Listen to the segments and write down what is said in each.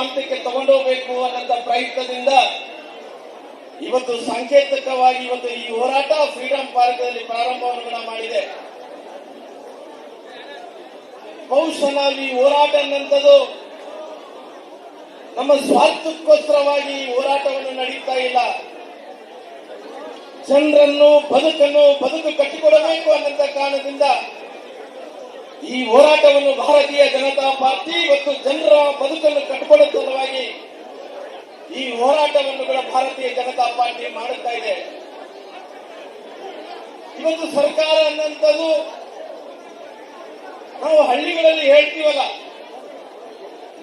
ಹಂತಕ್ಕೆ ತಗೊಂಡೋಗ್ಬೇಕು ಅನ್ನಂತ ಪ್ರಯತ್ನದಿಂದ ಇವತ್ತು ಸಂಕೇತಕವಾಗಿ ಇವತ್ತು ಈ ಹೋರಾಟ ಫ್ರೀಡಂ ಪಾರ್ಕ್ನಲ್ಲಿ ಪ್ರಾರಂಭವನ್ನು ಕೂಡ ಮಾಡಿದೆ. ಬಹುಶಃ ಈ ಹೋರಾಟ ಅನ್ನಂಥದ್ದು ನಮ್ಮ ಸ್ವಾರ್ಥಕ್ಕೋಸ್ಕರವಾಗಿ ಈ ಹೋರಾಟವನ್ನು ನಡೀತಾ ಇಲ್ಲ. ಜನರನ್ನು ಬದುಕನ್ನು ಬದುಕು ಕಟ್ಟಿಕೊಡಬೇಕು ಅನ್ನಂತ ಕಾರಣದಿಂದ ಈ ಹೋರಾಟವನ್ನು ಭಾರತೀಯ ಜನತಾ ಪಾರ್ಟಿ ಮತ್ತು ಜನರ ಬದುಕನ್ನು ಕಟ್ಟಿಕೊಳ್ಳುವ ಈ ಹೋರಾಟವನ್ನು ಕೂಡ ಭಾರತೀಯ ಜನತಾ ಪಾರ್ಟಿ ಮಾಡುತ್ತಾ ಇದೆ. ಇವತ್ತು ಸರ್ಕಾರ ಅನ್ನಂಥದ್ದು ನಾವು ಹಳ್ಳಿಗಳಲ್ಲಿ ಹೇಳ್ತೀವಲ್ಲ,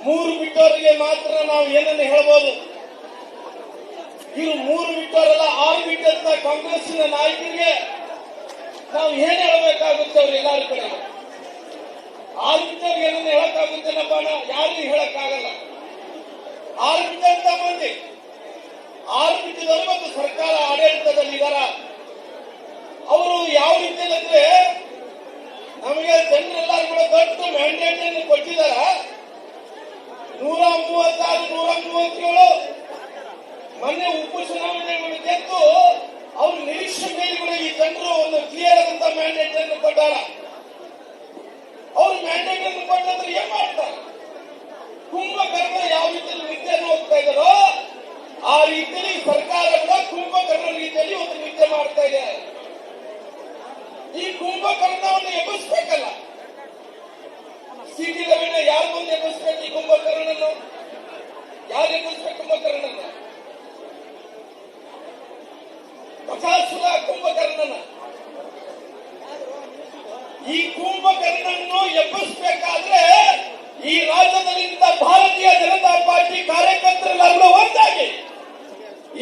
ಮೂರು ಬಿಟ್ಟವರಿಗೆ ಮಾತ್ರ ನಾವು ಏನನ್ನು ಹೇಳ್ಬೋದು? ಇವರು ಮೂರು ಬಿಟ್ಟವರಲ್ಲ ಆರು ಬಿಟ್ಟಂತ ಕಾಂಗ್ರೆಸ್ನ ನಾಯಕರಿಗೆ ನಾವು ಏನ್ ಹೇಳಬೇಕಾಗುತ್ತೆ ಅವ್ರು ಎಲ್ಲರೂ ಕಡೆ? ಆರು ಬಿಟ್ಟವ್ರಿಗೆ ಏನನ್ನು ಹೇಳಕ್ಕಾಗುತ್ತೇನಪ್ಪ ಯಾರಿಗೂ ಹೇಳಕ್ಕಾಗಲ್ಲ. ಆರು ಬಿಟ್ಟಂತ ಮಂದಿ. ಆರು ಬಿಟ್ಟಿದವರು ಮತ್ತು ಸರ್ಕಾರ ಆಡಳಿತದಲ್ಲಿ ಇದಾರ. ಅವರು ಯಾವ ರೀತಿಯಲ್ಲಿ ನಮಗೆ ಜನರೆಲ್ಲರೂ ಕೂಡ ದೊಡ್ಡ ಮ್ಯಾಂಡೇಟ್ ಅನ್ನು ಕೊಟ್ಟಿದಾರ ನೂರ ಮೂವತ್ತಾರು, ನೂರ ಮೂವತ್ತೇಳು ಮೊನ್ನೆ ಉಪಚುನಾವಣೆಗಳು ಗೆದ್ದು ಅವ್ರ ನಿರೀಕ್ಷೆ ಮೇಲೆಗಳು ಈ ಜನರು ಒಂದು ಕ್ಲಿಯರ್ ಆದಂತ ಮ್ಯಾಂಡೇಟ್ ಅನ್ನು ಕೊಟ್ಟಾರ. ಅವ್ರು ಮ್ಯಾಂಡೇಟ್ ಅನ್ನು ಕೊಟ್ಟಂದ್ರೆ ಏನ್ ಮಾಡ್ತಾರೆ? ಕುಂಭಕರ್ಣ ಯಾವ ರೀತಿಯಲ್ಲಿ ನಿತ್ಯನ ಹೋಗ್ತಾ ಇದ್ದಾರೋ, ಆ ರೀತಿಯಲ್ಲಿ ಸರ್ಕಾರ ಕೂಡ ಕುಂಭಕರ್ಣ ರೀತಿಯಲ್ಲಿ ಒಂದು ನಿದ್ದೆ ಮಾಡ್ತಾ ಇದೆ. ಈ ಕುಂಭಕರ್ಣವನ್ನು ಎಬ್ಬಿಸ್ಬೇಕಲ್ಲ. ಸಿಟಿ ಲೆವೆಲ್ ಯಾರು ಮುಂದೆ ಎಬ್ಬಿಸ್ಬೇಕು ಈ ಕುಂಭಕರ್ಣನ್ನು ಯಾರು ಎಬ್ಬಿಸ್ಬೇಕು ಕುಂಭಕರ್ಣನ ಬಕಾಸುರ ಕುಂಭಕರ್ಣನ ಈ ಕುಂಭಕರ್ಣನ್ನು ಎಬ್ಬಿಸಬೇಕಾದ್ರೆ ಈ ರಾಜ್ಯದಲ್ಲಿದ್ದ ಭಾರತೀಯ ಜನತಾ ಪಾರ್ಟಿ ಕಾರ್ಯಕರ್ತರೆಲ್ಲರೂ ಒಂದಾಗಿ.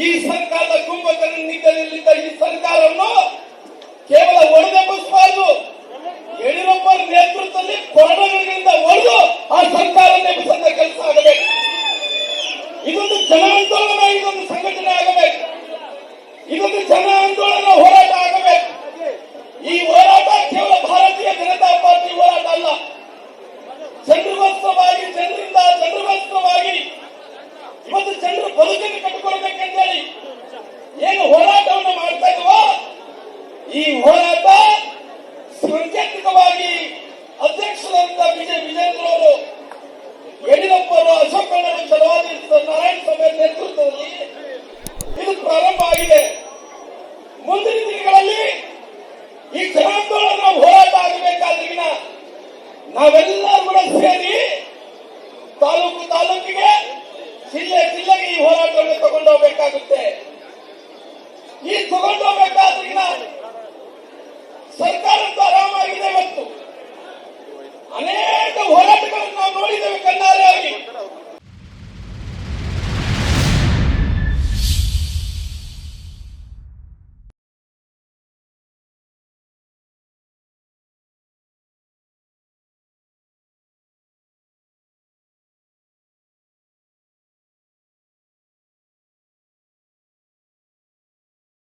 ಈ ಸರ್ಕಾರದ ಕುಂಭಕರ್ಣನಿಗದಲ್ಲಿದ್ದ ಈ ಸರ್ಕಾರವನ್ನು ಕೇವಲ ಒಡೆದೆಬ್ಬಿಸಬಾರದು. ಯಡಿಯೂರಪ್ಪ ನೇತೃತ್ವದಲ್ಲಿ ಕೊರಡಗಳಿಂದ ಒಡೆದು ಆ ಸರ್ಕಾರ ನೆಬ್ಬಿಸಂತ ಕೆಲಸ ಆಗಬೇಕು. ಇದೊಂದು ಜನ ಆಂದೋಲನ, ಇದೊಂದು ಸಂಘಟನೆ ಆಗಬೇಕು. ಇದೊಂದು ಜನ ಆಂದೋಲನ ಹೋರಾಟ ಆಗಬೇಕು ಈ ಹೋರಾಟ ಕೇವಲ ಭಾರತೀಯ ಜನತಾ ಪಾರ್ಟಿ ಹೋರಾಟ ಅಲ್ಲ ಜನರಿಗೋಸ್ಕರವಾಗಿ ಜನರಿಂದ ಜನರಿಗೋಸ್ಕರವಾಗಿ ಇವತ್ತು ಜನರು ಬದುಕನ್ನು ಕಟ್ಟಿಕೊಳ್ಬೇಕಂತೇಳಿ ಏನು ಹೋರಾಟವನ್ನು ಮಾಡ್ತಾ ಇದ್ವೋ ಈ ಹೋರಾಟ ಸಾಂಕೇತಿಕವಾಗಿ ಅಧ್ಯಕ್ಷರಂತ ವಿಜಯ ವಿಜೇಂದ್ರ ಅವರು ಯಡಿಯೂರಪ್ಪ ಅವರು ಚಲವಾದಿ ನಾರಾಯಣ ಸ್ವಾಮಿ ನೇತೃತ್ವದಲ್ಲಿ ಇದು ಪ್ರಾರಂಭ ಆಗಿದೆ. ಮುಂದಿನ ದಿನಗಳಲ್ಲಿ ಈ ಜನಾಂದೋಲನ ಹೋರಾಟ ಆಗಬೇಕಾದ್ರಿಗಿನ ನಾವೆಲ್ಲರೂ ಕೂಡ ಸೇರಿ ತಾಲೂಕು ತಾಲೂಕಿಗೆ ಜಿಲ್ಲೆ ಜಿಲ್ಲೆಗೆ ಈ ಹೋರಾಟವನ್ನು ತಗೊಂಡು ಹೋಗಬೇಕಾಗುತ್ತೆ. ಈ ತಗೊಂಡು ಹೋಗಬೇಕಾದ್ರಿಂದ ಸರ್ಕಾರ ಅಂತೂ ಆರಾಮಾಗಿದೆ ಇವತ್ತು. ಅನೇಕ ಹೋರಾಟಗಳನ್ನು ನಾವು ನೋಡಿದ್ದೇವೆ ಕಣ್ಣಾರೆ